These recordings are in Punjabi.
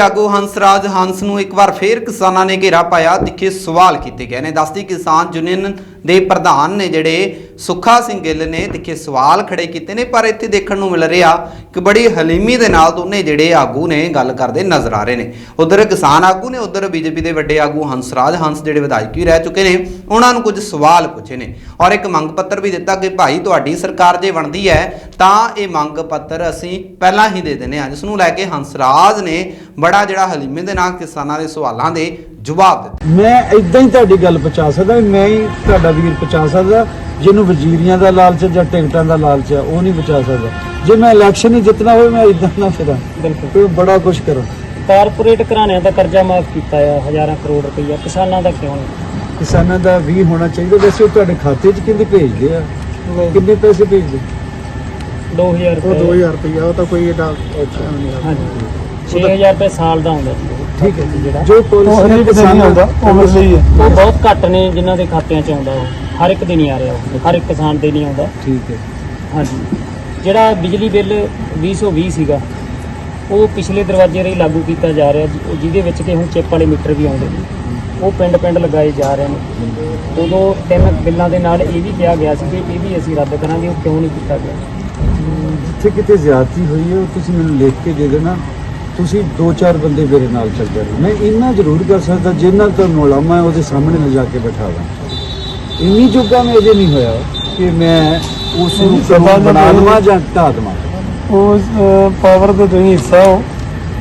ਆਗੂ ਹੰਸਰਾਜ ਹੰਸ ਨੂੰ ਇੱਕ ਵਾਰ ਫੇਰ ਕਿਸਾਨਾਂ ਨੇ ਘੇਰਾ ਪਾਇਆ, ਤਿੱਖੇ ਸਵਾਲ ਕੀਤੇ ਗਏ ਨੇ। ਦੱਸਦੀ ਕਿਸਾਨ ਯੂਨੀਅਨ ਦੇ ਪ੍ਰਧਾਨ ਨੇ ਜਿਹੜੇ ਸੁੱਖਾ ਸਿੰਘ ਗਿੱਲ ਨੇ ਤਿੱਖੇ ਸਵਾਲ ਖੜੇ ਕੀਤੇ ਨੇ, ਪਰ ਇੱਥੇ ਦੇਖਣ ਨੂੰ ਮਿਲ ਰਿਹਾ ਕਿ ਬੜੀ ਹਲੀਮੀ ਦੇ ਨਾਲ ਦੋਨੇ ਜਿਹੜੇ ਆਗੂ ਨੇ ਗੱਲ ਕਰਦੇ ਨਜ਼ਰ ਆ ਰਹੇ ਨੇ। ਉਧਰ ਕਿਸਾਨ ਆਗੂ ਨੇ, ਉਧਰ ਬੀਜੇਪੀ ਦੇ ਵੱਡੇ ਆਗੂ ਹੰਸਰਾਜ ਹੰਸ ਜਿਹੜੇ ਵਿਧਾਇਕ ਵੀ ਰਹਿ ਚੁੱਕੇ ਨੇ, ਉਹਨਾਂ ਨੂੰ ਕੁਝ ਸਵਾਲ ਪੁੱਛੇ ਨੇ। ਔਰ ਇੱਕ ਮੰਗ ਪੱਤਰ ਵੀ ਦਿੱਤਾ ਕਿ ਭਾਈ ਤੁਹਾਡੀ ਸਰਕਾਰ ਜੇ ਬਣਦੀ ਹੈ, ਤਾਂ ਇਹ ਮੰਗ ਪੱਤਰ ਅਸੀਂ ਪਹਿਲਾਂ ਹੀ ਦੇ ਦਿੰਦੇ ਹਾਂ, ਜਿਸ ਨੂੰ ਲੈ ਕੇ ਹੰਸਰਾਜ ਨੇ ਬੜਾ ਜਿਹੜਾ ਹਲੀਮੇ ਦੇ ਨਾਲ ਕਿਸਾਨਾਂ ਦੇ ਸਵਾਲਾਂ ਦੇ ਜਵਾਬ ਦਿੱਤੇ। ਮੈਂ ਇਦਾਂ ਹੀ ਤੁਹਾਡੀ ਗੱਲ ਪਹੁੰਚਾ ਸਕਦਾ ਮੈਂ ਹੀ ਤੁਹਾਡਾ ਵੀਰ ਪਹੁੰਚਾ ਸਕਦਾ ਜਿਹਨੂੰ ਵਜ਼ੀਰੀਆਂ ਦਾ ਲਾਲਚ ਜਾਂ ਟਿਕਟਾਂ ਦਾ ਲਾਲਚ ਹੈ ਉਹ ਨਹੀਂ ਪਹੁੰਚਾ ਸਕਦਾ। ਜੇ ਮੈਂ ਇਲੈਕਸ਼ਨ ਹੀ ਜਿੱਤਣਾ ਹੋਵੇ ਮੈਂ ਇਦਾਂ ਨਾ ਫਿਰਾਂ। ਬਿਲਕੁਲ। ਕੋਈ ਬੜਾ ਕੁਝ ਕਰਾਂ। ਕਾਰਪੋਰੇਟ ਘਰਾਣਿਆਂ ਦਾ ਕਰਜ਼ਾ ਮਾਫ ਕੀਤਾ ਆ ਹਜ਼ਾਰਾਂ ਕਰੋੜ ਰੁਪਈਆ। ਕਿਸਾਨਾਂ ਦਾ ਕਿਉਂ ਨਹੀਂ? ਕਿਸਾਨਾਂ ਦਾ ਵੀ ਹੋਣਾ ਚਾਹੀਦਾ। ਵੈਸੇ ਉਹ ਤੁਹਾਡੇ ਖਾਤੇ 'ਚ ਕਿੰਨੇ ਭੇਜਦੇ ਆ? ਕਿੰਨੇ ਪੈਸੇ ਭੇਜਦੇ? 2000 ਉਹ ਰੁਪਏ। 2000 ਰੁਪਇਆ ਉਹ ਤਾਂ ਕੋਈ ਹੈ। ਹਾਂਜੀ। 6000 ਰੁਪਏ ਸਾਲ ਦਾ ਆਉਂਦਾ ਜੀ ਠੀਕ ਹੈ ਜਿਹੜਾ ਜੋ ਪਾਲਿਸੀ ਹੈ ਕਿਸਾਨਾਂ ਦਾ ਉਹ ਸਹੀ ਹੈ। ਉਹ ਬਹੁਤ ਘੱਟ ਨੇ ਜਿਨ੍ਹਾਂ ਦੇ ਖਾਤਿਆਂ 'ਚ ਆਉਂਦਾ ਉਹ। ਹਰ ਇੱਕ ਦੇ ਨਹੀਂ ਆ ਰਿਹਾ ਉਹ। ਹਰ ਇੱਕ ਕਿਸਾਨ ਦੇ ਨਹੀਂ ਆਉਂਦਾ। ਠੀਕ ਹੈ। ਹਾਂਜੀ। ਜਿਹੜਾ ਬਿਜਲੀ ਬਿੱਲ 2020 ਸੀਗਾ ਉਹ ਪਿਛਲੇ ਦਰਵਾਜ਼ੇ ਰਾਹੀਂ ਲਾਗੂ ਕੀਤਾ ਜਾ ਰਿਹਾ ਜਿਹਦੇ ਵਿੱਚ ਕਿ ਹੁਣ ਚਿੱਪ ਵਾਲੇ ਮੀਟਰ ਵੀ ਆਉਂਦੇ ਨੇ। ਉਹ ਪਿੰਡ ਪਿੰਡ ਲਗਾਏ ਜਾ ਰਹੇ ਨੇ। ਉਦੋਂ ਤਿੰਨ ਬਿੱਲਾਂ ਦੇ ਨਾਲ ਇਹ ਵੀ ਕਿਹਾ ਗਿਆ ਸੀ ਕਿ ਇਹ ਵੀ ਅਸੀਂ ਰੱਦ ਕਰਾਂਗੇ ਉਹ ਕਿਉਂ ਨਹੀਂ ਕੀਤਾ ਗਿਆ? ਜਿੱਥੇ ਕਿਤੇ ਜ਼ਿਆਦਤੀ ਹੋਈ ਹੈ ਉਹ ਤੁਸੀਂ ਮੈਨੂੰ ਲਿਖ ਕੇ ਦੇ ਦੇਣਾ। ਤੁਸੀਂ ਦੋ ਚਾਰ ਬੰਦੇ ਮੇਰੇ ਨਾਲ ਚੱਲ ਜਾਣਾ। ਮੈਂ ਇੰਨਾ ਜ਼ਰੂਰ ਕਰ ਸਕਦਾ ਜਿੰਨਾ ਤੁਹਾਨੂੰ ਉਲਾਮਾ ਹੈ ਉਹਦੇ ਸਾਹਮਣੇ ਨਾ ਜਾ ਕੇ ਬਿਠਾ ਦਾਂ। ਇੰਨੀ ਜੋਗਾ ਮੈਂ ਅਜੇ ਨਹੀਂ ਹੋਇਆ ਕਿ ਮੈਂ ਉਸ ਨੂੰ ਕਾਨੂੰਨ ਬਣਾ ਲਵਾਂ ਜਾਂ ਢਾ ਦੇਵਾਂ। ਉਹ ਪਾਵਰ ਦਾ ਤੁਸੀਂ ਹਿੱਸਾ ਹੋ।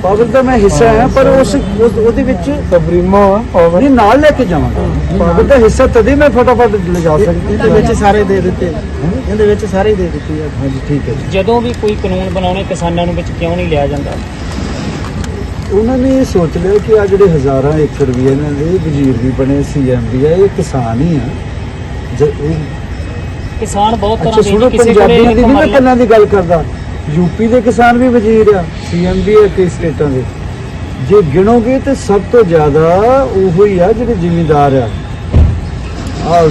ਪਾਵਰ ਦਾ ਮੈਂ ਹਿੱਸਾ ਹਾਂ ਪਰ ਉਸ ਉਸ- ਉਹਦੇ ਵਿੱਚ ਸਬਰੀਮੋ ਪਾਵਰ ਨਹੀਂ ਨਾਲ ਲੈ ਕੇ ਜਾਵਾਂਗਾ। ਪਾਵਰ ਦਾ ਹਿੱਸਾ ਤਦੇ ਮੈਂ ਫਟਾਫਟ ਲਿਜਾ ਸਕਦਾ। ਇਹਦੇ ਵਿੱਚ ਸਾਰੇ ਦੇ ਦਿੱਤੇ। ਇਹਦੇ ਵਿੱਚ ਸਾਰੇ ਦੇ ਦਿੱਤੇ ਹਾਂਜੀ ਠੀਕ ਹੈ ਜਦੋਂ ਵੀ ਕੋਈ ਕਾਨੂੰਨ ਬਣਾਉਣੇ ਕਿਸਾਨਾਂ ਨੂੰ ਵਿੱਚ ਕਿਉਂ ਨਹੀਂ ਲਿਆ ਜਾਂਦਾ? ਉਹਨਾਂ ਨੇ ਇਹ ਸੋਚ ਲਿਆ ਕਿ ਆ ਜਿਹੜੇ ਹਜ਼ਾਰਾਂ ਏਕੜ ਵੀ ਇਹਨਾਂ ਦੇ ਵਜ਼ੀਰ ਵੀ ਬਣੇ ਸੀਐਮ ਵੀ ਆ ਇਹ ਕਿਸਾਨ ਹੀ ਆ। ਜ- ਇਹ- ਕਿਸਾਨ ਬਹੁਤ ਅੱਛਾ ਤਰ੍ਹਾਂ ਦੇ ਸੁਣੋ ਕਿਸੇ ਕੋਲੇ ਪੰਜਾਬੀਆਂ ਦੀ ਨਹੀਂ ਮੈਂ ਗੱਲਾਂ ਦੀ ਗੱਲ ਕਰਦਾ। ਯੂਪੀ ਦੇ ਕਿਸਾਨ ਵੀ ਵਜ਼ੀਰ ਆ ਸੀਐਮ ਵੀ ਆ ਕਈ ਸਟੇਟਾਂ ਦੇ। ਜੇ ਗਿਣੋਗੇ ਤੇ ਸਭ ਤੋਂ ਜ਼ਿਆਦਾ ਉਹੋ ਹੀ ਆ ਜਿਹੜੇ ਜ਼ਿਮੀਂਦਾਰ ਆ। ਆ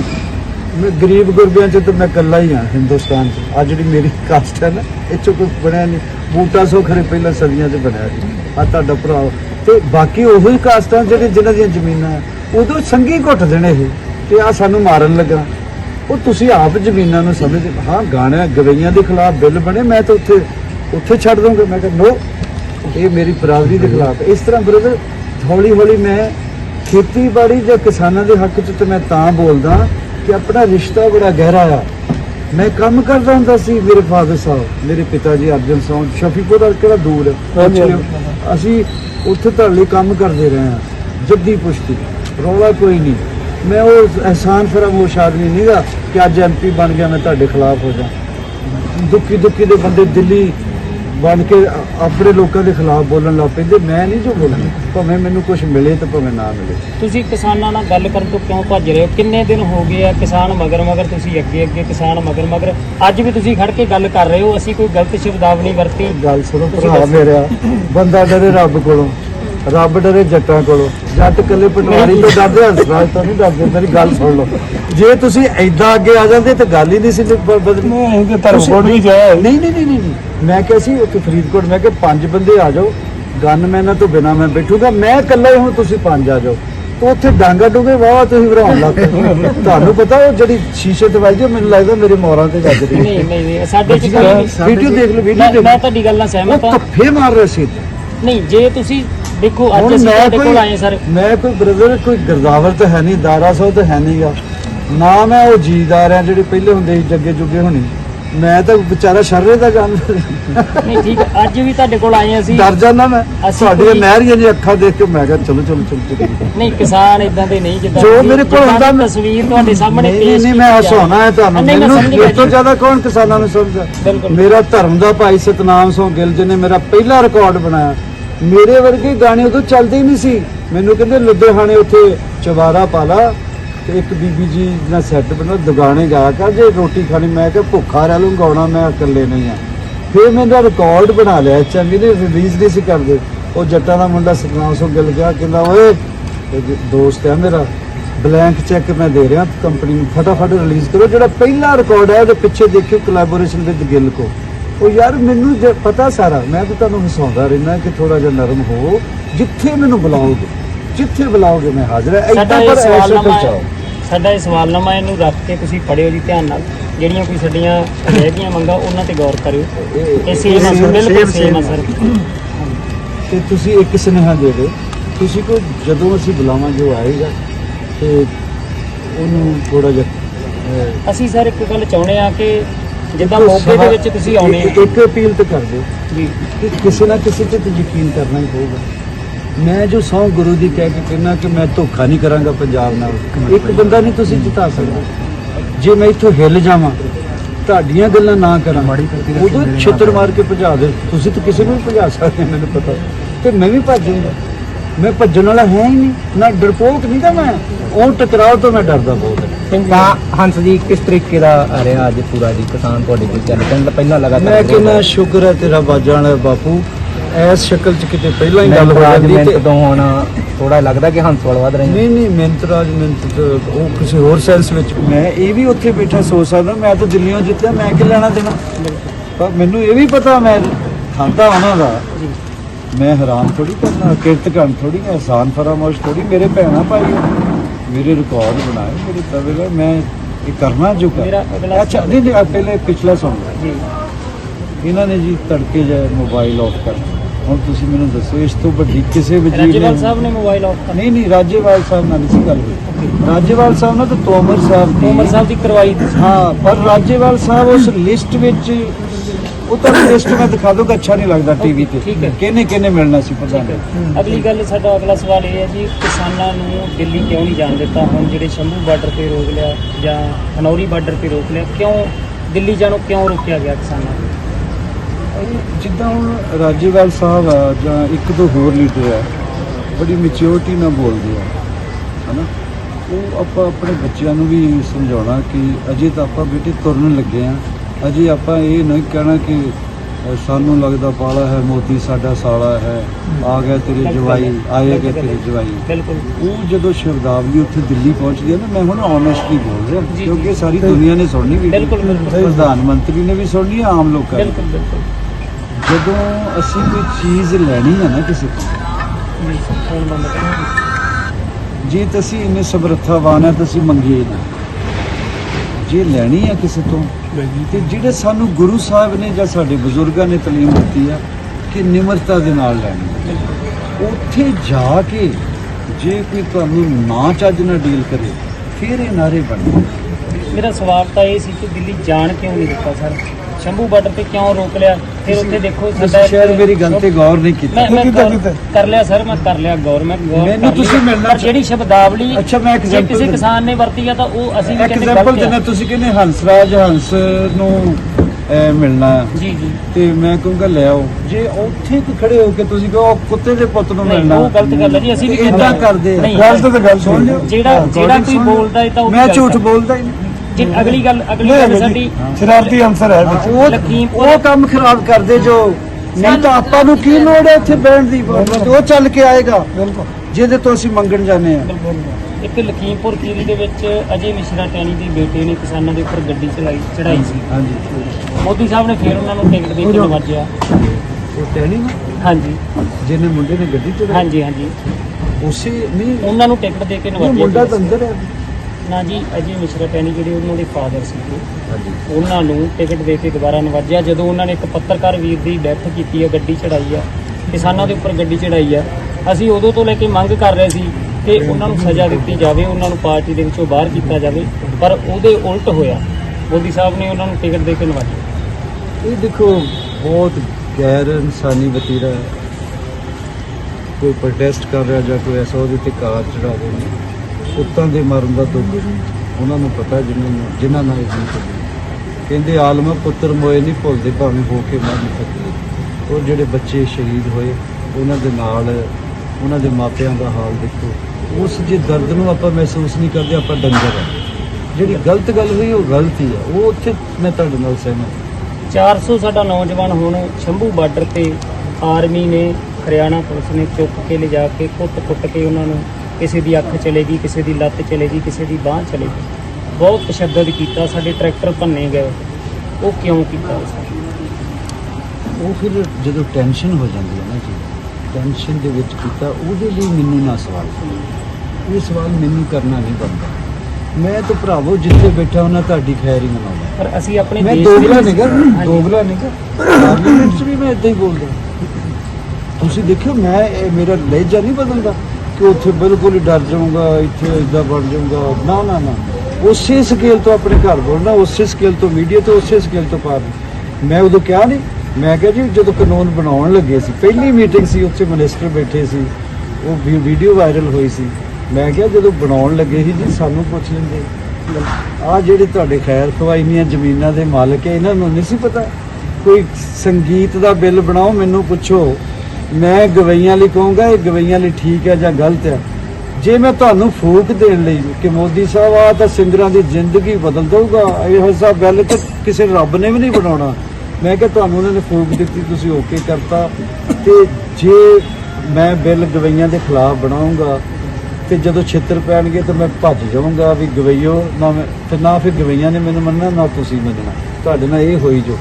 ਮੈਂ ਗਰੀਬ ਗੁਰਬਿਆਂ ਚ ਤਾਂ ਮੈਂ ਇਕੱਲਾ ਹੀ ਆ ਹਿੰਦੁਸਤਾਨ ਚ। ਆ ਜਿਹੜੀ ਮੇਰੀ ਕਾਸਟ ਹੈ ਨਾ ਇਹ ਚੋਂ ਕੋਈ ਬਣਿਆ ਨਹੀਂ ਬੂਟਾ ਸੋ ਖਰੇ ਪਹਿਲਾਂ ਸਦੀਆਂ ਚ ਬਣਿਆ ਸੀ ਆ ਤੁਹਾਡਾ ਭਰਾ। ਤੇ ਬਾਕੀ ਉਹੋ ਹੀ ਕਾਸਤਾਂ ਜਿਹੜੇ ਜਿਨ੍ਹਾਂ ਦੀਆਂ ਜ਼ਮੀਨਾਂ ਆ, ਉਦੋਂ ਸੰਗੀ ਘੁੱਟ ਦੇਣੇ ਇਹ ਤੇ ਆ ਸਾਨੂੰ ਮਾਰਨ ਲੱਗਾ। ਉਹ ਤੁਸੀਂ ਆਪ ਜ਼ਮੀਨਾਂ ਨੂੰ ਸਮਝ ਹਾਂ ਗਾਣੇ ਗਵਈਆਂ ਦੇ ਖਿਲਾਫ ਬਿੱਲ ਬਣੇ ਮੈਂ ਤਾਂ ਉੱਥੇ ਉੱਥੇ ਛੱਡ ਦੂੰਗਾ ਮੈਂ ਕਿਹਾ ਨੋ ਇਹ ਮੇਰੀ ਬਰਾਦਰੀ ਦੇ ਖਿਲਾਫ। ਇਸ ਤਰ੍ਹਾਂ ਬ੍ਰਦਰ ਹੌਲੀ ਹੌਲੀ ਮੈਂ ਖੇਤੀਬਾੜੀ ਜਾਂ ਕਿਸਾਨਾਂ ਦੇ ਹੱਕ 'ਚ ਤੇ ਮੈਂ ਤਾਂ ਬੋਲਦਾ ਕਿ ਆਪਣਾ ਰਿਸ਼ਤਾ ਬੜਾ ਗਹਿਰਾ ਆ। ਮੈਂ ਕੰਮ ਕਰਦਾ ਹੁੰਦਾ ਸੀ ਮੇਰੇ ਫਾਦਰ ਸਾਹਿਬ ਮੇਰੇ ਪਿਤਾ ਜੀ ਅਰਜਨ ਸਿੰਘ ਸ਼ਫੀਪੁਰ ਦਾ ਕਿਹੜਾ ਦੂਰ ਹੈ? ਪੁੱਛ ਲਿਓ। ਅਸੀਂ ਉੱਥੇ ਤੁਹਾਡੇ ਲਈ ਕੰਮ ਕਰਦੇ ਰਹੇ ਹਾਂ ਜੱਦੀ ਪੁਸ਼ਤੀ ਰੌਲਾ ਕੋਈ ਨਹੀਂ। ਮੈਂ ਉਹ ਅਹਿਸਾਨ ਫਰਾਮੋਸ਼ ਆਦਮੀ ਨਹੀਂਗਾ ਕਿ ਅੱਜ ਐਮਪੀ ਬਣ ਗਿਆ ਮੈਂ ਤੁਹਾਡੇ ਖਿਲਾਫ ਹੋ ਜਾ। ਦੁੱਖੀ ਦੁੱਖੀ ਦੇ ਬੰਦੇ ਦਿੱਲੀ ਬਣ ਕੇ ਆਪਣੇ ਲੋਕਾਂ ਦੇ ਖਿਲਾਫ ਬੋਲਣ ਲੱਗ ਪੈਂਦੇ ਮੈਂ ਨਹੀਂ ਜੋ ਬੋਲਣਾ ਭਾਵੇਂ ਮੈਨੂੰ ਕੁਝ ਮਿਲੇ ਤੇ ਭਾਵੇਂ ਨਾ ਮਿਲੇ। ਤੁਸੀਂ ਕਿਸਾਨਾਂ ਨਾਲ ਗੱਲ ਕਰਨ ਤੋਂ ਕਿਉਂ ਭੱਜ ਰਹੇ ਹੋ? ਕਿੰਨੇ ਦਿਨ ਹੋ ਗਏ ਆ ਕਿਸਾਨ ਮਗਰ ਮਗਰ ਤੁਸੀਂ ਅੱਗੇ ਅੱਗੇ ਕਿਸਾਨ ਮਗਰ ਮਗਰ? ਅੱਜ ਵੀ ਤੁਸੀਂ ਖੜ ਕੇ ਗੱਲ ਕਰ ਰਹੇ ਹੋ ਅਸੀਂ ਕੋਈ ਗਲਤ ਸ਼ਬਦਾਵਲੀ ਵਰਤੀ? ਗੱਲ ਸੁਣੋ ਭਰਾ। ਮੇਰਾ ਬੰਦਾ ਡਰੇ ਰੱਬ ਕੋਲੋਂ ਰੱਬ ਡਰੇ ਜੱਟਾਂ ਕੋਲੋਂ ਜੱਟ ਕੱਲੇ ਪਟਵਾਰੀ ਤੋਂ ਡਰਦੇ ਹੰਸਰਾਜ ਤੋਂ ਨਹੀਂ ਡਰਦੇ ਮੇਰੀ ਗੱਲ ਸੁਣ ਲਓ। ਜੇ ਤੁਸੀਂ ਐਦਾਂ ਅੱਗੇ ਆ ਜਾਂਦੇ ਤਾਂ ਗੱਲ ਹੀ ਨਹੀਂ ਸੀ ਬਦਲਣੀ ਨਹੀਂ ਤੁਸੀਂ- ਕੋਡ ਵੀ ਜਾਇਆ ਨਹੀਂ ਨਹੀਂ ਨਹੀਂ ਨਹੀਂ। ਮੈਂ ਕਿਹਾ ਸੀ ਉੱਥੇ ਫਰੀਦਕੋਟ ਮੈਂ ਕਿਹਾ ਪੰਜ ਬੰਦੇ ਆ ਜਾਓ ਗਨਮੈਨਾਂ ਤੋਂ ਬਿਨਾ ਮੈਂ ਬੈਠੂਗਾ ਮੈਂ ਇਕੱਲਾ ਹੀ ਹੁਣ ਤੁਸੀਂ ਪੰਜ ਆ ਜਾਓ। ਤਾਂ ਉੱਥੇ ਡਾਂਗਾ ਡੂਗੇ ਵਾਹ ਤੁਸੀਂ ਭਰਾਉਣ ਲੱਗ ਪਏ। ਤੁਹਾਨੂੰ ਪਤਾ ਉਹ ਜਿਹੜੀ ਸ਼ੀਸ਼ੇ ਤੇ ਵੱਜਦੀ ਮੈਨੂੰ ਲੱਗਦਾ ਮੇਰੇ ਮੋਰਾਂ ਤੇ ਵੱਜਦੀ ਨਹੀਂ ਨਹੀਂ ਨਹੀਂ ਸਾਡੇ ਚ ਵੀਡੀਓ ਦੇਖ ਲਓ ਵੀਡੀਓ ਮੈਂ ਦੇਖ ਮੈਂ ਲਓ ਤੁਹਾਡੀ ਗੱਲ ਨਾਲ ਸਹਿਮਤ ਹਾਂ। ਧੱਫੇ ਮਾਰ ਰਹੇ ਸੀ। ਨਹੀਂ ਜੇ ਤੁਸੀਂ ਦੇਖੋ ਅੱਜ ਅਸੀਂ ਤੁਹਾਡੇ ਕੋਲ ਆਏ ਸਰ। ਮੈਂ ਕੋਈ ਬ੍ਰਦਰ ਕੋਈ ਗਰਦਾਵਰ ਤਾਂ ਹੈ ਨਹੀਂ ਦਾਰਾ ਸਾਹਿਬ ਤਾਂ ਹੈ ਨਹੀਂਗਾ ਨਾ ਮੈਂ ਉਹ ਜੀਦਾਰ ਆ ਜਿਹੜੇ ਪਹਿਲੇ ਹੁੰਦੇ ਸੀ ਜੱਗੇ ਜੁਗੇ ਹੋਣੀ। ਮੈਂ ਤਾਂ ਵਿਚਾਰਾ ਸ਼ਰਰੇ ਦਾ ਜਾਣਦਾ ਨਹੀਂ ਠੀਕ ਹੈ, ਅੱਜ ਵੀ ਤੁਹਾਡੇ ਕੋਲ ਆਏ ਅਸੀਂ। ਡਰ ਜਾਂਦਾ ਮੈਂ। ਅਸੀਂ ਤੁਹਾਡੀਆਂ ਕੋਈ- ਮਹਿਰੀਆਂ ਅੱਖਾਂ ਦੇਖ ਕੇ ਮੈਂ ਕਿਹਾ ਚਲੋ ਚਲੋ ਚਲੋ ਚਲੋ। ਨਹੀਂ ਕਿਸਾਨ ਇਦਾਂ ਦੇ ਨਹੀਂ ਜਿੱਦਾਂ ਜੋ ਤੁਸੀਂ- ਮੇਰੇ ਕੋਲ ਜਿੱਦਾਂ ਹੁੰਦਾ ਮੈਂ- ਤਸਵੀਰ ਤੁਹਾਡੇ ਸਾਹਮਣੇ ਨਹੀਂ ਨਹੀਂ ਪੇਸ਼ ਨਹੀਂ ਮੈਂ ਕੀਤੀ ਜਾ ਹਸਾਉਣਾ ਹੈ ਤੁਹਾਨੂੰ। ਨਹੀਂ, ਮੈਂ ਮੈਨੂੰ ਸਮਝ ਗਿਆ ਇਸ ਤੋਂ ਜੀ। ਜ਼ਿਆਦਾ ਕੌਣ ਕਿਸਾਨਾਂ ਨੂੰ ਸਮਝਦਾ? ਬਿਲਕੁਲ। ਮੇਰਾ ਧਰਮ ਦਾ ਭਾਈ ਸਤਨਾਮ ਸਿੰਘ ਗਿੱਲ ਜੀ ਨੇ ਮੇਰਾ ਪਹਿਲਾ ਰਿਕਾਰਡ ਬਣਾਇਆ। ਮੇਰੇ ਵਰਗੇ ਗਾਣੇ ਉਦੋਂ ਚੱਲਦੇ ਹੀ ਨਹੀਂ ਸੀ। ਮੈਨੂੰ ਕਹਿੰਦੇ ਲੁਧਿਆਣੇ ਉੱਥੇ ਚਵਾਰਾ ਪਾਲਾ। ਤੇ ਇੱਕ ਬੀਬੀ ਜੀ ਨਾਲ ਸੈੱਟ ਬਣਾ ਦੁਗਾਣੇ ਗਾ ਕਰ ਜੇ ਰੋਟੀ ਖਾਣੀ, ਮੈਂ ਕਿਹਾ ਭੁੱਖਾ ਰਹਿ ਲੂੰ ਗਾਉਣਾ ਮੈਂ ਇਕੱਲੇ ਨਹੀਂ ਆ। ਫਿਰ ਮੈਂ ਦਾ ਰਿਕਾਰਡ ਬਣਾ ਲਿਆ, ਚੰਗੀ ਨੇ ਰਿਲੀਜ਼ ਨਹੀਂ ਸੀ ਕਰਦੇ। ਉਹ ਜੱਟਾਂ ਦਾ ਮੁੰਡਾ ਸਤਨਾਮ ਸਿੰਘ ਗਿੱਲ ਗਿਆ, ਕਹਿੰਦਾ, ਓਏ, ਇਹ ਦੋਸਤ ਹੈ ਮੇਰਾ ਬਲੈਂਕ ਚੈੱਕ ਮੈਂ ਦੇ ਰਿਹਾ ਕੰਪਨੀ ਨੂੰ ਫਟਾਫਟ ਰਿਲੀਜ਼ ਕਰੋ। ਜਿਹੜਾ ਪਹਿਲਾ ਰਿਕਾਰਡ ਹੈ ਉਹਦੇ ਪਿੱਛੇ ਦੇਖਿਓ ਕੋਲੈਬੋਰੇਸ਼ਨ ਵਿਦ ਗਿੱਲ ਕੋ। ਉਹ ਯਾਰ, ਮੈਨੂੰ ਜੇ ਪਤਾ ਸਾਰਾ, ਮੈਂ ਤਾਂ ਤੁਹਾਨੂੰ ਹਸਾਉਂਦਾ ਰਹਿਣਾ ਕਿ ਥੋੜਾ ਜਿਹਾ ਨਰਮ ਹੋ, ਜਿੱਥੇ ਮੈਨੂੰ ਬੁਲਾਓਗੇ। ਜਿੱਥੇ ਬੁਲਾਓਗੇ ਮੈਂ ਹਾਜ਼ਰ ਹਾਂ। ਸਾਡਾ ਇਹ ਪਰ ਐਸੇ ਸਵਾਲਨਾਮਾ ਪਹੁੰਚਾਓ ਸਾਡਾ ਇਹ ਸਵਾਲਨਾਮਾ ਇਹਨੂੰ ਰੱਖ ਕੇ ਤੁਸੀਂ ਪੜਿਓ ਜੀ ਧਿਆਨ ਨਾਲ। ਜਿਹੜੀਆਂ ਕੋਈ ਸਾਡੀਆਂ ਰਹਿ ਗਈਆਂ ਮੰਗਾਂ ਉਹਨਾਂ ਤੇ ਗੌਰ ਕਰਿਓ। ਇਹ- ਸੇਮ ਆ ਸਰ ਬਿਲਕੁਲ ਸੇਮ ਆ ਸਰ। ਤੇ ਤੁਸੀਂ ਇੱਕ ਸੁਨੇਹਾ ਦੇ ਦਿਓ। ਤੁਸੀਂ ਕੋ ਜਦੋਂ ਅਸੀਂ ਬੁਲਾਵਾਂ ਜੋ ਆਏਗਾ ਤੇ ਉਹਨੂੰ ਥੋੜਾ ਜਿਹਾ ਅਹ, ਅਸੀਂ ਸਰ ਇੱਕ ਗੱਲ ਚਾਹੁੰਦੇ ਆ ਕਿ ਜਿੱਦਾਂ ਮੌਕੇ ਦੇ ਵਿੱਚ ਤੁਸੀਂ ਆਉਣੇ ਇੱਕ- ਇੱਕ ਅਪੀਲ ਤਾਂ ਕਰ ਦਿਓ ਜੀ। ਕਿ ਕਿਸੇ ਨਾ ਕਿਸੇ ਤੇ ਤਾਂ ਯਕੀਨ ਕਰਨਾ ਹੀ ਪਊਗਾ। ਮੈਂ ਜੋ ਸੌ ਗੁਰੂ ਦੀ ਕਹਿ ਕੇ ਕਹਿੰਦਾ ਕਿ ਮੈਂ ਧੋਖਾ ਨਹੀਂ ਕਰਾਂਗਾ ਪੰਜਾਬ ਨਾਲ ਇੱਕ ਬੰਦਾ ਨਹੀਂ ਤੁਸੀਂ ਜਿਤਾ ਸਕਦੇ। ਜੇ ਮੈਂ ਇੱਥੋਂ ਹਿੱਲ ਜਾਵਾਂ ਤੁਹਾਡੀਆਂ ਗੱਲਾਂ ਨਾ ਕਰਾਂ ਉਦੋਂ ਛਿੱਤਰ ਮਾਰ ਕੇ ਭਜਾ ਦੇ ਤੁਸੀਂ ਤਾਂ ਕਿਸੇ ਨੂੰ ਵੀ ਭਜਾ ਸਕਦੇ ਮੈਨੂੰ ਪਤਾ। ਤੇ ਮੈਂ ਵੀ ਭੱਜੂਗਾ ਮੈਂ ਭੱਜਣ ਵਾਲਾ ਹੈ ਹੀ ਨਹੀਂ ਨਾ ਡਰਪੋਕ ਨਹੀਂ ਤਾਂ ਮੈਂ। ਉਹ ਟਕਰਾਓ ਤੋਂ ਮੈਂ ਡਰਦਾ ਬਹੁਤ ਤਾਂ ਹੰਸ ਜੀ ਕਿਸ ਤਰੀਕੇ ਦਾ ਆ ਰਿਹਾ ਅੱਜ ਪੂਰਾ ਜੀ? ਕਿਸਾਨ ਤੁਹਾਡੇ ਕੋਲ ਚੱਲ ਪੈਂਦਾ ਪਹਿਲਾਂ ਲਗਾਤਾਰ ਮੈਂ ਕਹਿੰਦਾ ਸ਼ੁਕਰ ਹੈ ਤੇਰਾ ਬਾਜਾਂ ਵਾਲਾ ਬਾਪੂ। ਐਸ ਸ਼ਕਲ ਚ ਕਿਤੇ ਪਹਿਲਾਂ ਹੀ ਗੱਲ ਹੋ ਜਾਂਦੀ ਤੇ ਤੋਂ ਹੁਣ ਥੋੜਾ ਲੱਗਦਾ ਕਿ ਹੰਸ ਵਾਲ ਵੱਧ ਰਹੇ ਨਹੀਂ ਨਹੀਂ ਮਿਹਨਤ ਰਾਜ ਮਿਹਨਤ ਤਾਂ ਉਹ ਕਿਸੇ ਹੋਰ ਸੈਂਸ ਵਿੱਚ ਮੈਂ ਇਹ ਵੀ ਉੱਥੇ ਬੈਠਾ ਸੋਚ ਸਕਦਾ ਮੈਂ ਤਾਂ ਦਿੱਲੀੋਂ ਜਿੱਤਿਆ ਮੈਂ ਕਿ ਲੈਣਾ ਦੇਣਾ? ਪਰ ਮੈਨੂੰ ਇਹ ਵੀ ਪਤਾ ਮੈਂ ਖਾਂਦਾ ਉਹਨਾਂ ਦਾ। ਮੈਂ ਹਰਾਮ ਥੋੜੀ ਕਰਨਾ ਕਿਰਤ ਕਰਨ ਥੋੜੀ ਆਸਾਨ ਫਰਾਮੋਸ਼ ਥੋੜੀ ਮੇਰੇ ਭੈਣਾ ਭਾਈ। ਮੇਰੇ ਰਿਕਾਰਡ ਬਣਾਏ ਮੇਰੇ ਤਵੇ ਮੈਂ ਇਹ ਕਰਨਾ ਜੋ ਕਰ ਅੱਛਾ ਨਹੀਂ ਪਹਿਲੇ ਪਿਛਲਾ ਸੁਣ। ਜੀ। ਇਹਨਾਂ ਨੇ ਜੀ ਤੜਕੇ ਜਾ ਮੋਬਾਈਲ ਆਫ ਕਰ ਹੁਣ ਤੁਸੀਂ ਮੈਨੂੰ ਦੱਸੋ ਇਸ ਤੋਂ ਵੱਡੀ ਕਿਸੇ ਵਜ਼ੀਰ ਰਾਜੇਵਾਲ ਨੇ ਸਾਹਿਬ ਨੇ ਮੋਬਾਈਲ ਆਫ ਕਰ ਨਹੀਂ ਨਹੀਂ ਰਾਜੇਵਾਲ ਸਾਹਿਬ ਨਾਲ ਨਹੀਂ ਗੱਲ ਹੋਈ। ਰਾਜੇਵਾਲ ਸਾਹਿਬ ਨਾਲ ਤਾਂ ਤੋਮਰ ਸਾਹਿਬ ਦੀ ਉਮਰ ਸਾਹਿਬ ਦੀ ਕਰਵਾਈ ਹਾਂ ਪਰ ਰਾਜੇਵਾਲ ਸਾਹਿਬ ਉਸ ਲਿਸਟ ਵਿੱਚ ਉਹ ਤਾਂ ਲਿਸਟ ਮੈਂ ਦਿਖਾ ਦੂੰਗਾ ਅੱਛਾ ਨਹੀਂ ਲੱਗਦਾ ਟੀਵੀ ਤੇ। ਕਿਹਨੇ ਕਿਹਨੇ ਮਿਲਣਾ ਸੀ ਪ੍ਰਧਾਨ ਅਗਲੀ ਗੱਲ ਸਾਡਾ ਅਗਲਾ ਸਵਾਲ ਇਹ ਹੈ ਜੀ ਕਿਸਾਨਾਂ ਨੂੰ ਦਿੱਲੀ ਕਿਉਂ ਨਹੀਂ ਜਾਣ ਦਿੱਤਾ? ਹੁਣ ਜਿਹੜੇ ਸ਼ੰਭੂ ਬਾਰਡਰ ਤੇ ਰੋਕ ਲਿਆ ਜਾਂ ਹਨੌਰੀ ਬਾਰਡਰ ਤੇ ਰੋਕ ਲਿਆ ਕਿਉਂ ਦਿੱਲੀ ਜਾਣੋਂ ਕਿਉਂ ਰੋਕਿਆ ਗਿਆ ਕਿਸਾਨਾਂ ਨੂੰ? ਜਿੱਦਾਂ ਹੁਣ ਰਾਜੇਵਾਲ ਸਾਹਿਬ ਆ ਜਾਂ ਇੱਕ ਦੋ ਹੋਰ ਲੀਡਰ ਆ ਬੜੀ ਮੈਚਿਓਰਟੀ ਨਾਲ ਬੋਲਦੇ ਆ ਹਨਾ? ਉਹ ਆਪਾਂ ਆਪਣੇ ਬੱਚਿਆਂ ਨੂੰ ਵੀ ਸਮਝਾਉਣਾ ਕਿ ਅਜੇ ਤਾਂ ਆਪਾਂ ਬੇਟੇ ਤੁਰਨ ਲੱਗੇ ਆ ਅਜੇ ਆਪਾਂ ਇਹ ਨਹੀਂ ਕਹਿਣਾ ਕਿ ਸਾਨੂੰ ਲੱਗਦਾ ਪਾਲਾ ਹੈ ਮੋਦੀ ਸਾਡਾ ਸਾਲਾ ਹੈ ਆ ਗਿਆ ਤੇਰੇ ਜਵਾਈ ਆਏ ਗਏ ਤੇਰੇ ਜਵਾਈ। ਉਹ ਜਦੋਂ ਸ਼ਬਦਾਵਲੀ ਉੱਥੇ ਦਿੱਲੀ ਪਹੁੰਚਦੀ ਹੈ ਨਾ ਮੈਂ ਹੁਣ ਓਨੈਸਟਲੀ ਬੋਲ ਰਿਹਾ ਕਿਉਂਕਿ। ਸਾਰੀ ਦੁਨੀਆ ਨੇ ਸੁਣਨੀ ਵੀ। ਪ੍ਰਧਾਨ ਮੰਤਰੀ ਨੇ ਵੀ ਸੁਣਨੀ ਆਮ ਲੋਕਾਂ ਨੇ। ਜਦੋਂ ਅਸੀਂ ਕੋਈ ਚੀਜ਼ ਲੈਣੀ ਹੈ ਨਾ ਕਿਸੇ ਤੋਂ, ਜੇ ਤਾਂ ਅਸੀਂ ਇੰਨੇ ਸਮਰੱਥਾਵਾਨ ਹੈ ਤਾਂ ਅਸੀਂ ਮੰਗੀਏ ਨਾ। ਜੇ ਲੈਣੀ ਹੈ ਕਿਸੇ ਤੋਂ, ਤੇ ਜਿਹੜੇ ਸਾਨੂੰ ਗੁਰੂ ਸਾਹਿਬ ਨੇ ਜਾਂ ਸਾਡੇ ਬਜ਼ੁਰਗਾਂ ਨੇ ਤਾਲੀਮ ਦਿੱਤੀ ਆ, ਕਿ ਨਿਮਰਤਾ ਦੇ ਨਾਲ ਲੈਣੀ ਉੱਥੇ ਜਾ ਕੇ ਜੇ ਕੋਈ ਤੁਹਾਨੂੰ ਨਾ ਚੱਜ ਨਾਲ ਡੀਲ ਕਰੇ, ਫਿਰ ਇਹ ਨਾਰੇ ਬਣਦੇ ਮੇਰਾ ਸਵਾਲ ਤਾਂ ਇਹ ਸੀ ਕਿ ਦਿੱਲੀ ਜਾਣ ਕਿਉਂ ਨਹੀਂ ਦਿੱਤਾ, ਸਰ? ਸ਼ੰਭੂ ਬਾਰਡਰ ਤੇ ਕਿਉਂ ਰੋਕ ਲਿਆ? ਫਿਰ ਉੱਥੇ ਦੇਖੋ ਇੱਕ- ਸ਼ਾਇਦ ਮੇਰੀ ਗੱਲ ਤੇ ਗੌਰ ਨਹੀਂ ਕੀਤਾ ਮੈਂ ਕਰ ਲਿਆ ਸਰ ਮੈਂ ਕਰ ਲਿਆ ਗੌਰ ਮੈਂ ਗੌਰ ਮੈਨੂੰ। ਤੁਸੀਂ ਮਿਲਣਾ ਜਿਹੜੀ ਸ਼ਬਦਾਵਲੀ ਅੱਛਾ, ਮੈਂ example ਕਿਸੇ। ਕਿਸਾਨ ਨੇ ਵਰਤੀ ਆ ਤਾਂ ਉਹ ਅਸੀਂ ਵੀ ਕਹਿੰਦੇ ਐਗਜ਼ਾਮਪਲ ਦਿੰਦਾ। ਤੁਸੀਂ ਕਹਿੰਦੇ ਹੰਸਰਾਜ ਹੰਸ ਨੂੰ ਮਿਲਣਾ ਜੀ ਜੀ ਤੇ ਮੈਂ ਕਹੂੰਗਾ ਲੈ ਆਓ ਜੇ ਉੱਥੇ ਕਿ ਖੜੇ ਹੋ ਕੇ ਤੁਸੀਂ ਕਹੋ ਕੁੱਤੇ ਦੇ ਪੁੱਤ ਨੂੰ ਮਿਲਣਾ ਉਹ ਗਲਤ ਗੱਲ ਹੈ ਜੀ ਅਸੀਂ ਵੀ ਇਦਾਂ। ਕਰਦੇ ਗਲਤ ਤਾਂ ਗੱਲ ਸੁਣ ਲਿਓ ਜਿਹੜਾ ਜਿਹੜਾ ਕੋਈ। ਬੋਲਦਾ ਹੈ ਤਾਂ ਉਹ ਮੈਂ ਝੂਠ। ਬੋਲਦਾ ਹੀ ਨਹੀਂ ਜੇ ਅਗਲੀ ਗੱਲ ਅਗਲੀ ਗੱਲ ਸਾਡੀ ਸ਼ਰਾਰਤੀ ਅੰਸਰ ਹੈ ਉਹ ਲਖੀਮਪੁਰ- ਉਹ ਕੰਮ ਖਰਾਬ ਕਰਦੇ ਜੋ। ਨਹੀਂ ਤਾਂ ਆਪਾਂ ਨੂੰ ਕੀ ਲੋੜ ਹੈ ਇੱਥੇ ਬਹਿਣ ਦੀ? ਉਹ ਚੱਲ ਕੇ ਆਏਗਾ। ਬਿਲਕੁਲ। ਜਿਹਦੇ ਤੋਂ ਅਸੀਂ ਮੰਗਣ ਜਾਂਦੇ ਆ ਇੱਕ ਲਖੀਮਪੁਰ ਖੀਰੀ ਦੇ ਵਿੱਚ ਅਜੇ ਮਿਸ਼ਰਾ ਟੈਣੀ ਦੀ ਬੇਟੇ ਨੇ ਕਿਸਾਨਾਂ ਦੇ ਉੱਪਰ ਗੱਡੀ ਚਲਾਈ ਚੜਾਈ ਸੀ। ਹਾਂਜੀ। ਮੋਦੀ ਸਾਹਿਬ ਨੇ ਫਿਰ ਉਹਨਾਂ ਨੂੰ ਟਿਕਟ ਦੇ ਕੇ ਨਵਾਜਿਆ ਉਹ ਟੈਣੀ ਨਾ? ਹਾਂਜੀ। ਜਿਹਨੇ ਮੁੰਡੇ ਨੇ ਗੱਡੀ ਚੜਾਈ ਹਾਂਜੀ ਹਾਂਜੀ। ਉਸੇ ਨਹੀਂ। ਉਹਨਾਂ ਨੂੰ ਟਿਕਟ ਦੇ ਕੇ ਉਹ ਮੁੰਡਾ ਨਵਾਜਿਆ ਤਾਂ ਅੰਦਰ ਹੈ। ਨਾ ਜੀ ਅਜੇ ਮਿਸ਼ਰਾ ਟੈਣੀ ਜਿਹੜੇ ਉਹਨਾਂ ਦੇ ਫਾਦਰ ਸੀਗੇ। ਹਾਂਜੀ। ਉਹਨਾਂ ਨੂੰ ਟਿਕਟ ਦੇ ਕੇ ਦੁਬਾਰਾ ਨਵਾਜਿਆ। ਜਦੋਂ ਉਹਨਾਂ ਨੇ ਇੱਕ ਪੱਤਰਕਾਰ ਵੀਰ ਦੀ ਡੈਥ ਕੀਤੀ ਹੈ ਗੱਡੀ ਚੜਾਈ ਆ ਕਿਸਾਨਾਂ ਦੇ ਉੱਪਰ ਗੱਡੀ ਚੜਾਈ ਆ ਅਸੀਂ ਉਦੋਂ ਤੋਂ ਲੈ ਕੇ ਮੰਗ ਕਰ ਰਹੇ ਸੀ ਕਿ ਉਹਨਾਂ ਨੂੰ ਸਜ਼ਾ ਦਿੱਤੀ ਜਾਵੇ ਉਹਨਾਂ ਨੂੰ ਪਾਰਟੀ ਦੇ ਵਿੱਚੋਂ ਬਾਹਰ ਕੀਤਾ ਜਾਵੇ ਪਰ ਉਹਦੇ ਉਲਟ ਹੋਇਆ। ਮੋਦੀ ਸਾਹਿਬ ਨੇ ਉਹਨਾਂ ਨੂੰ ਟਿਕਟ ਦੇ ਕੇ ਨਵਾਜਿਆ। ਇਹ ਦੇਖੋ ਬਹੁਤ ਗੈਰ ਇਨਸਾਨੀ ਵਤੀਰਾ ਕੋਈ ਪ੍ਰੋਟੈਸਟ ਕਰ ਰਿਹਾ ਜਾਂ ਕੋਈ ਐਸਾ ਉਹਦੇ ਤੇ ਕਾਰ ਚੜਾ ਦੇਣਾ ਪੁੱਤਾਂ ਦੇ ਮਰਨ ਦਾ ਦੁੱਖ ਉਹਨਾਂ ਨੂੰ ਪਤਾ ਜਿਨ੍ਹਾਂ ਨੂੰ ਜਿਨ੍ਹਾਂ ਨਾਲ ਇਹ ਨਹੀਂ ਕਹਿੰਦੇ ਆਲਮ ਪੁੱਤਰ ਮੋਏ ਨਹੀਂ ਭੁੱਲਦੇ, ਭਾਵੇਂ ਹੋ ਕੇ ਮਰ ਨਹੀਂ ਸਕਦੇ ਉਹ ਜਿਹੜੇ ਬੱਚੇ ਸ਼ਹੀਦ ਹੋਏ, ਉਹਨਾਂ ਦੇ ਨਾਲ, ਉਹਨਾਂ ਦੇ ਮਾਪਿਆਂ ਦਾ ਹਾਲ ਦੇਖੋ। ਉਸ ਜੇ ਦਰਦ ਨੂੰ ਆਪਾਂ ਮਹਿਸੂਸ ਨਹੀਂ ਕਰਦੇ, ਆਪਾਂ ਡੰਗਰ ਆ। ਜਿਹੜੀ ਗਲਤ ਗੱਲ ਹੋਈ, ਉਹ ਗਲਤ ਹੀ ਆ। ਉਹ ਉੱਥੇ ਮੈਂ ਤੁਹਾਡੇ ਨਾਲ ਸਹਿਮਤ 400 ਸਾਡਾ ਨੌਜਵਾਨ ਹੁਣ ਸ਼ੰਭੂ ਬਾਰਡਰ ਤੇ ਆਰਮੀ ਨੇ ਹਰਿਆਣਾ ਪੁਲਿਸ ਨੇ ਚੁੱਕ ਕੇ ਲਿਜਾ ਕੇ, ਕੁੱਟ-ਕੁੱਟ ਕੇ ਉਹਨਾਂ ਨੂੰ ਕਿਸੇ ਦੀ ਅੱਖ ਚਲੇਗੀ ਕਿਸੇ ਦੀ ਲੱਤ ਚਲੇਗੀ ਕਿਸੇ ਦੀ ਬਾਹ ਚਲੇਗੀ। ਬਹੁਤ ਤਸ਼ੱਦਦ ਕੀਤਾ ਸਾਡੇ ਟਰੈਕਟਰ ਭੰਨੇ ਗਏ। ਉਹ ਕਿਉਂ ਕੀਤਾ ਉਸ? ਉਹ ਫਿਰ ਜਦੋਂ ਟੈਨਸ਼ਨ ਹੋ ਜਾਂਦੀ ਹੈ ਨਾ ਜੀ ਟੈਨਸ਼ਨ ਦੇ ਵਿੱਚ ਕੀਤਾ ਉਹਦੇ ਲਈ ਮੈਨੂੰ ਨਾ ਸਵਾਲ ਇਹ ਸਵਾਲ ਮੈਨੂੰ ਕਰਨਾ ਨਹੀਂ ਬਣਦਾ ਮੈਂ ਤਾਂ ਭਰਾਵੋ ਜਿੱਥੇ ਬੈਠਾ ਉਹਨਾਂ ਤੁਹਾਡੀ ਖੈਰ ਹੀ ਮਨਾਉਂਦਾ। ਪਰ ਅਸੀਂ ਆਪਣੇ ਮੈਂ ਦੇਸ਼ ਦੋਗਲਾ ਵਿੱਚ- ਨਿਕਾ ਹਾਂਜੀ। ਦੋਗਲਾ ਨਿਕਾ ਪਾਰਲੀਮੈਂਟ 'ਚ ਵੀ ਮੈਂ ਇਦਾਂ ਹੀ ਬੋਲਦਾ। ਤੁਸੀਂ ਦੇਖਿਓ ਮੈਂ ਇਹ ਮੇਰਾ ਲਹਿਜਾ ਨਹੀਂ ਬਦਲਦਾ। ਕਿ ਉੱਥੇ ਬਿਲਕੁਲ ਹੀ ਡਰ ਜਾਊਂਗਾ, ਇੱਥੇ ਇਦਾਂ ਬਣ ਜਾਊਂਗਾ। ਨਾ ਨਾ ਨਾ। ਉਸੇ ਸਕੇਲ ਤੋਂ ਆਪਣੇ ਘਰ ਬੋਲਣਾ, ਉਸੇ ਸਕੇਲ ਤੋਂ ਮੀਡੀਆ ਤੇ, ਉਸੇ ਸਕੇਲ ਤੋਂ ਪਾਰ ਮੈਂ ਉਦੋਂ ਕਿਹਾ ਨਹੀਂ ਮੈਂ ਕਿਹਾ ਜੀ, ਜਦੋਂ ਕਾਨੂੰਨ ਬਣਾਉਣ ਲੱਗੇ ਸੀ, ਪਹਿਲੀ ਮੀਟਿੰਗ ਸੀ, ਉੱਥੇ ਮਿਨਿਸਟਰ ਬੈਠੇ ਸੀ, ਉਹ ਵੀ- ਵੀਡੀਓ ਵਾਇਰਲ ਹੋਈ ਸੀ। ਮੈਂ ਕਿਹਾ ਜਦੋਂ ਬਣਾਉਣ ਲੱਗੇ ਸੀ ਜੀ, ਸਾਨੂੰ ਪੁੱਛ ਲੈਂਦੇ। ਆ ਜਿਹੜੇ ਤੁਹਾਡੇ ਖੈਰ ਖਵਾਈਨੀਆਂ ਜ਼ਮੀਨਾਂ ਦੇ ਮਾਲਕ ਹੈ, ਇਹਨਾਂ ਨੂੰ ਨਹੀਂ ਸੀ ਪਤਾ? ਕੋਈ ਸੰਗੀਤ ਦਾ ਬਿੱਲ ਬਣਾਓ, ਮੈਨੂੰ ਪੁੱਛੋ। ਮੈਂ ਗਵਈਆਂ ਲਈ ਕਹੂੰਗਾ, ਇਹ ਗਵਈਆਂ ਲਈ ਠੀਕ ਹੈ ਜਾਂ ਗਲਤ ਹੈ? ਜੇ ਮੈਂ ਤੁਹਾਨੂੰ ਫੂਕ ਦੇਣ ਲਈ ਕਿ ਮੋਦੀ ਸਾਹਿਬ ਆ, ਤਾਂ ਸਿੰਗਰਾਂ ਦੀ ਜ਼ਿੰਦਗੀ ਬਦਲ ਦਊਗਾ। ਇਹੋ ਜਿਹਾ ਬਿੱਲ ਤਾਂ ਕਿਸੇ ਰੱਬ ਨੇ ਵੀ ਨਹੀਂ ਬਣਾਉਣਾ। ਮੈਂ ਕਿਹਾ ਤੁਹਾਨੂੰ ਉਹਨਾਂ ਨੇ ਫੂਕ ਦਿੱਤੀ, ਤੁਸੀਂ ਓਕੇ ਕਰਤਾ। ਤੇ ਜੇ ਮੈਂ ਬਿੱਲ ਗਵਈਆਂ ਦੇ ਖਿਲਾਫ ਬਣਾਉਂਗਾ ਤੇ ਜਦੋਂ ਛਿੱਤਰ ਪੈਣਗੇ, ਤਾਂ ਮੈਂ ਭੱਜ ਜਾਊਂਗਾ ਵੀ ਗਵਈਓ, ਨਾ ਮੈਂ ਤੇ ਨਾ ਫਿਰ ਗਵਈਆਂ ਨੇ ਮੈਨੂੰ ਮੰਨਣਾ, ਨਾ ਤੁਸੀਂ ਮੰਨਣਾ। ਤੁਹਾਡੇ ਨਾਲ ਇਹ ਹੋਈ ਜੋ।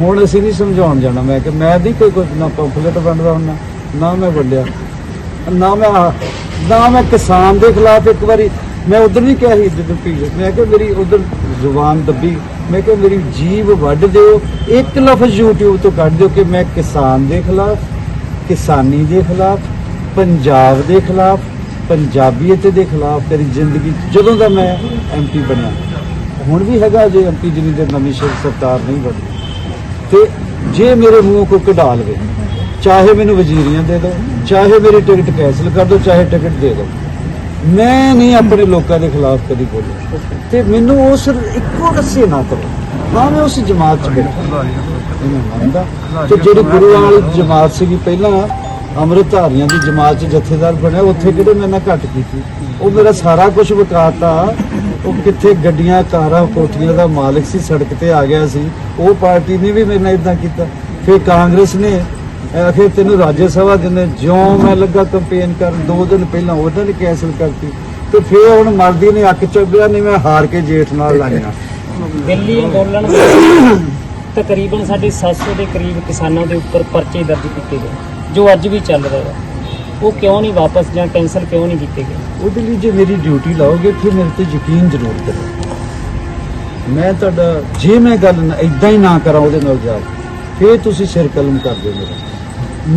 ਹੁਣ ਅਸੀਂ ਨਹੀਂ ਸਮਝਾਉਣ ਜਾਣਾ। ਮੈਂ ਕਿ ਮੈਂ ਨਹੀਂ ਕੋਈ ਕੋਈ ਨਾ ਪੰਫਲੇਟ ਵੰਡਦਾ ਹੁੰਦਾ, ਨਾ ਮੈਂ ਵੰਡਿਆ ਨਾ ਮੈਂ ਨਾ ਮੈਂ ਕਿਸਾਨ ਦੇ ਖਿਲਾਫ ਇੱਕ ਵਾਰੀ, ਮੈਂ ਉਧਰ ਨਹੀਂ ਕਿਹਾ ਸੀ ਜਦੋਂ ਪੀ ਮੈਂ ਕਿਹਾ, ਮੇਰੀ ਉਧਰ ਜ਼ੁਬਾਨ ਦੱਬੀ। ਮੈਂ ਕਿਹਾ, ਮੇਰੀ ਜੀਭ ਵੱਢ ਦਿਓ। ਇੱਕ ਲਫ਼ਜ਼ YouTube ਤੋਂ ਕੱਢ ਦਿਓ ਕਿ ਮੈਂ ਕਿਸਾਨ ਦੇ ਖਿਲਾਫ, ਕਿਸਾਨੀ ਦੇ ਖਿਲਾਫ, ਪੰਜਾਬ ਦੇ ਖਿਲਾਫ, ਪੰਜਾਬੀਅਤ ਦੇ ਖਿਲਾਫ ਤੇਰੀ ਜ਼ਿੰਦਗੀ ਜਦੋਂ ਦਾ ਮੈਂ ਐਮਪੀ ਬਣਿਆ। ਹੁਣ ਵੀ ਹੈਗਾ, ਜੇ ਐਮਪੀ ਜਿਹਨੀ ਦੇ ਨਵੀਂ ਸ਼ਰ ਸਰਕਾਰ ਨਹੀਂ ਬਣੀ ਤੇ ਜੇ ਮੇਰੇ ਮੂੰਹ ਕੋ ਕਢਾ ਲਵੇ ਚਾਹੇ ਮੈਨੂੰ ਵਜ਼ੀਰੀਆਂ ਦੇ ਦਿਓ, ਚਾਹੇ ਮੇਰੀ ਟਿਕਟ ਕੈਨਸਲ ਕਰ ਦਿਓ, ਚਾਹੇ ਟਿਕਟ ਦੇ ਦਿਓ, ਮੈਂ ਨਹੀਂ ਆਪਣੇ ਲੋਕਾਂ ਦੇ ਖਿਲਾਫ ਕਦੀ ਬੋਲਿਆ। ਤੇ ਮੈਨੂੰ ਉਸ ਇੱਕੋ ਰੱਸੇ ਨਾ ਕਰੋ ਹਾਂ ਮੈਂ ਉਸ ਜਮਾਤ 'ਚ ਬੈਠਾ। ਮੰਨਦਾ? ਤੇ ਜਿਹੜੀ ਗੁਰੂ ਵਾਲੀ ਜਮਾਤ ਸੀਗੀ ਪਹਿਲਾਂ, ਅੰਮ੍ਰਿਤਧਾਰੀਆਂ ਦੀ ਜਮਾਤ 'ਚ ਜਥੇਦਾਰ ਬਣਿਆ, ਉੱਥੇ ਕਿਹੜੇ ਮੈਂ ਨਾ ਘੱਟ ਕੀਤੀ। ਉਹ ਮੇਰਾ ਸਾਰਾ ਕੁਝ ਵਿਕਾਤਾ ਉਹ ਕਿੱਥੇ ਗੱਡੀਆਂ, ਕਾਰਾਂ, ਕੋਠੀਆਂ ਦਾ ਮਾਲਕ ਸੀ, ਸੜਕ ਤੇ ਆ ਗਿਆ ਸੀ। ਉਹ ਪਾਰਟੀ ਨੇ ਵੀ ਮੇਰੇ ਨਾਲ ਇਦਾਂ ਕੀਤਾ। ਫਿਰ ਕਾਂਗਰਸ ਨੇ ਆਖਿਰ ਤੈਨੂੰ ਰਾਜ ਸਭਾ ਦਿੰਦੇ ਜਿਉਂ ਮੈਂ ਲੱਗਾ ਕੰਪੇਨ ਕਰਨ ਦੋ ਦਿਨ ਪਹਿਲਾਂ ਉਹਨਾਂ ਨੇ ਕੈਂਸਲ ਕਰਤੀ। ਤੇ ਫਿਰ ਹੁਣ ਮਰਦੀ ਨੇ ਅੱਕ ਚੁੱਕਿਆ ਨਹੀਂ ਮੈਂ ਹਾਰ ਕੇ ਜੇਠ ਨਾਲ ਲੱਗਣਾ ਦਿੱਲੀ ਅੰਦੋਲਨ ਤਕਰੀਬਨ ਸਾਡੇ 700 ਦੇ ਕਰੀਬ ਕਿਸਾਨਾਂ ਦੇ ਉੱਪਰ ਪਰਚੇ ਦਰਜ ਕੀਤੇ ਗਏ। ਜੋ ਅੱਜ ਵੀ ਚੱਲ ਰਹੇ ਆ ਉਹ ਕਿਉਂ ਨਹੀਂ ਵਾਪਸ ਜਾਂ ਕੈਂਸਲ ਕਿਉਂ ਨਹੀਂ ਕੀਤੇ ਗਏ? ਉਹਦੇ ਲਈ ਜੇ ਮੇਰੀ ਡਿਊਟੀ ਲਾਓਗੇ ਫਿਰ ਮੇਰੇ ਤੇ ਯਕੀਨ ਜ਼ਰੂਰ ਕਰੋ। ਮੈਂ ਤੁਹਾਡਾ ਜੇ ਮੈਂ ਗੱਲ ਇਦਾਂ ਹੀ ਨਾ ਕਰਾਂ ਉਹਦੇ ਨਾਲ ਜਾ ਕੇ, ਫਿਰ ਤੁਸੀਂ ਸਿਰ ਕਲਮ ਕਰ ਦਿਓ ਮੇਰਾ।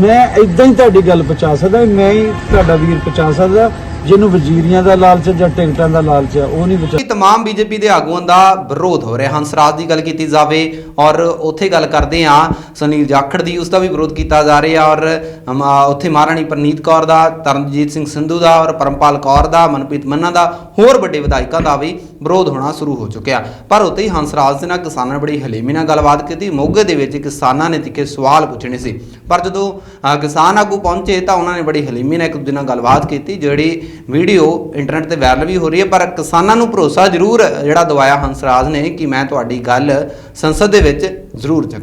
ਮੈਂ ਇਦਾਂ ਹੀ ਤੁਹਾਡੀ ਗੱਲ ਪਹੁੰਚਾ ਸਕਦਾ ਮੈਂ ਹੀ ਤੁਹਾਡਾ ਵੀਰ ਪਹੁੰਚਾ ਸਕਦਾ ਜਿਹਨੂੰ ਵਜ਼ੀਰੀਆਂ ਦਾ ਲਾਲਚ ਹੈ ਜਾਂ ਟਿਕਟਾਂ ਦਾ ਲਾਲਚ ਹੈ ਉਹ ਨਹੀਂ ਪਹੁੰਚਾ ਕਿ ਤਮਾਮ ਬੀਜੇਪੀ ਦੇ ਆਗੂਆਂ ਦਾ ਵਿਰੋਧ ਹੋ ਰਿਹਾ? ਹੰਸਰਾਜ ਦੀ ਗੱਲ ਕੀਤੀ ਜਾਵੇ ਔਰ ਉੱਥੇ ਗੱਲ ਕਰਦੇ ਆ ਸੁਨੀਲ ਜਾਖੜ ਦੀ ਉਸ ਦਾ ਵੀ ਵਿਰੋਧ ਕੀਤਾ ਜਾ ਰਿਹਾ ਔਰ ਅਮ, ਆ, ਉੱਥੇ ਮਹਾਰਾਣੀ ਪ੍ਰਨੀਤ ਕੌਰ ਦਾ ਤਰਨਜੀਤ ਸਿੰਘ ਸੰਧੂ ਦਾ ਔਰ ਪਰਮਪਾਲ ਕੌਰ ਦਾ ਮਨਪ੍ਰੀਤ ਮੰਨਾ ਦਾ ਹੋਰ ਵੱਡੇ ਵਿਧਾਇਕਾਂ ਦਾ ਵੀ ਵਿਰੋਧ ਹੋਣਾ ਸ਼ੁਰੂ ਹੋ ਚੁੱਕਿਆ। ਪਰ ਉੱਥੇ ਹੀ ਹੰਸਰਾਜ ਦੇ ਨਾਲ ਕਿਸਾਨਾਂ ਨੇ ਬੜੀ ਹਲੇਮੀ ਨਾਲ ਗੱਲਬਾਤ ਕੀਤੀ। ਮੋਗੇ ਦੇ ਵਿੱਚ ਕਿਸਾਨਾਂ ਨੇ ਤਿੱਖੇ ਸਵਾਲ ਪੁੱਛਣੇ ਸੀ। ਪਰ ਜਦੋਂ ਅ, ਕਿਸਾਨ ਆਗੂ ਪਹੁੰਚੇ ਤਾਂ ਉਹਨਾਂ ਨੇ ਬੜੀ ਹਲੀਮੀ ਨਾਲ ਇੱਕ ਦੂਜੇ ਨਾਲ ਗੱਲਬਾਤ ਕੀਤੀ ਜਿਹੜੀ ਵੀਡੀਓ ਇੰਟਰਨੈਟ ਤੇ ਵਾਇਰਲ ਵੀ ਹੋ ਰਹੀ ਹੈ, ਪਰ ਕਿਸਾਨਾਂ ਨੂੰ ਭਰੋਸਾ ਜ਼ਰੂਰ, ਜਿਹੜਾ ਦਵਾਇਆ ਹੰਸਰਾਜ ਨੇ ਕਿ ਮੈਂ ਤੁਹਾਡੀ ਗੱਲ ਸੰਸਦ ਦੇ ਵਿੱਚ ਜ਼ਰੂਰ ਚੱਕ